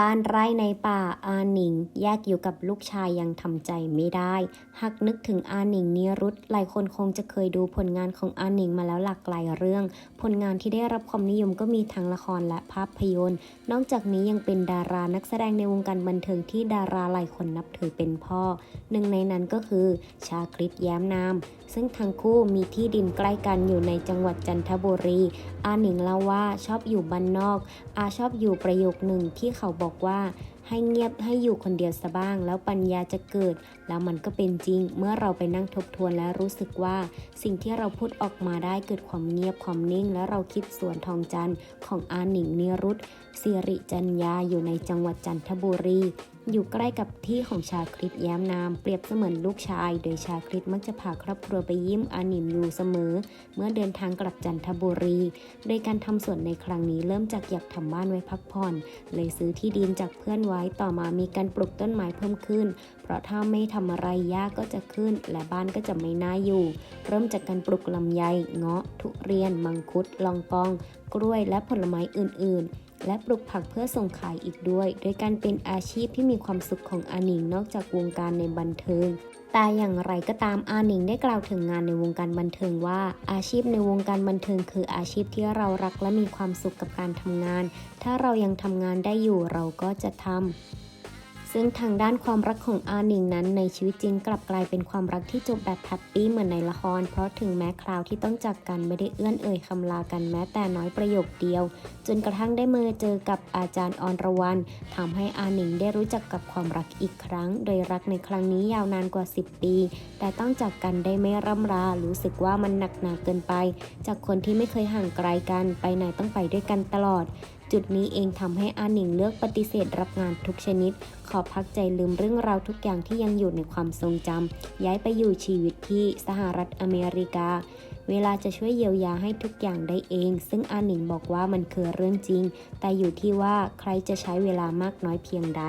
บ้านไร่ในป่าอาหนิง แยกอยู่กับลูกชายยังทำใจไม่ได้ หากนึกถึงอาหนิงนิรุตหลายคนคงจะเคยดูผลงานของอาหนิงมาแล้วหลากหลายเรื่อง ผลงานที่ได้รับความนิยมก็มีทั้งละครและภาพยนตร์ นอกจากนี้ยังเป็นดารานักแสดงในวงการบันเทิงที่ดาราหลายคนนับถือเป็นพ่อ หนึ่งในนั้นก็คือ ชาคริตแย้มนาม ซึ่งทั้งคู่มีที่ดินใกล้กันอยู่ในจังหวัดจันทบุรี อาหนิงเล่าว่าชอบอยู่บ้านนอก อาชอบอยู่ประโยคหนึ่งที่เขาบอกอกว่าให้เงียบให้อยู่คนเดียวซะบ้าง แล้วปัญญาจะเกิด แล้วมันก็เป็นจริง เมื่อเราไปนั่งทบทวนและรู้สึกว่า สิ่งที่เราพูดออกมาได้เกิดความเงียบความนิ่ง และเราคิดสวนทองจันทร์ของอาหนิงนิรุตสิริจัญญาอยู่ในจังหวัดจันทบุรี อยู่ใกล้กับที่ของชาคริตแย้มนาม เปรียบเสมือนลูกชาย โดยชาคริตมักจะพาครอบครัวไปยิ้มอานิมอยู่เสมอ เมื่อเดินทางกลับจันทบุรี โดยการทำสวนในครั้งนี้เริ่มจากอยากทำบ้านไว้พักผ่อน เลยซื้อที่ดินจากเพื่อนไว้ต่อมามีการปลูกต้นไม้เพิ่มขึ้น เพราะถ้าไม่ทำอะไรหญ้าก็จะขึ้น และบ้านก็จะไม่น่าอยู่ เริ่มจากการปลูกลำไย เงาะ ทุเรียน มังคุด ลองกอง กล้วยและผลไม้อื่น ๆ และปลูกผักเพื่อส่งขายอีกด้วย โดยการเป็นอาชีพที่มีความสุขของอาหนิงนอกจากวงการในบันเทิงแต่อย่างไรก็ตามอาหนิงได้กล่าวถึงงานในวงการบันเทิงว่า อาชีพในวงการบันเทิงคืออาชีพที่เรารักและมีความสุขกับการทำงาน ถ้าเรายังทำงานได้อยู่เราก็จะทำ ซึ่งทางด้านความรักของอาหนิงนั้นในชีวิตจริงกลับกลายเป็นความรักที่จบแบบแฮปปี้เหมือนในละคร เพราะถึงแม้คราวที่ต้องจากกันไม่ได้เอื้อนเอ่ยคำลากันแม้แต่น้อยประโยคเดียว จนกระทั่งได้มาเจอกับอาจารย์ออนรวรรณทำให้อาหนิงได้รู้จักกับความรักอีกครั้ง โดยรักในครั้งนี้ยาวนานกว่า 10 ปี แต่ต้องจากกันได้ไม่ร่ำรารู้สึกว่ามันหนักหนาเกินไป จากคนที่ไม่เคยห่างไกลกันไปไหนต้องไปด้วยกันตลอด จุดนี้เองทำให้อาหนิงเลือกปฏิเสธรับงานทุกชนิด ขอพักใจลืมเรื่องราวทุกอย่างที่ยังอยู่ในความทรงจำย้ายไปอยู่ชีวิตที่สหรัฐอเมริกา เวลาจะช่วยเยียวยาให้ทุกอย่างได้เอง ซึ่งอาหนิงบอกว่ามันคือเรื่องจริง แต่อยู่ที่ว่าใครจะใช้เวลามากน้อยเพียงใด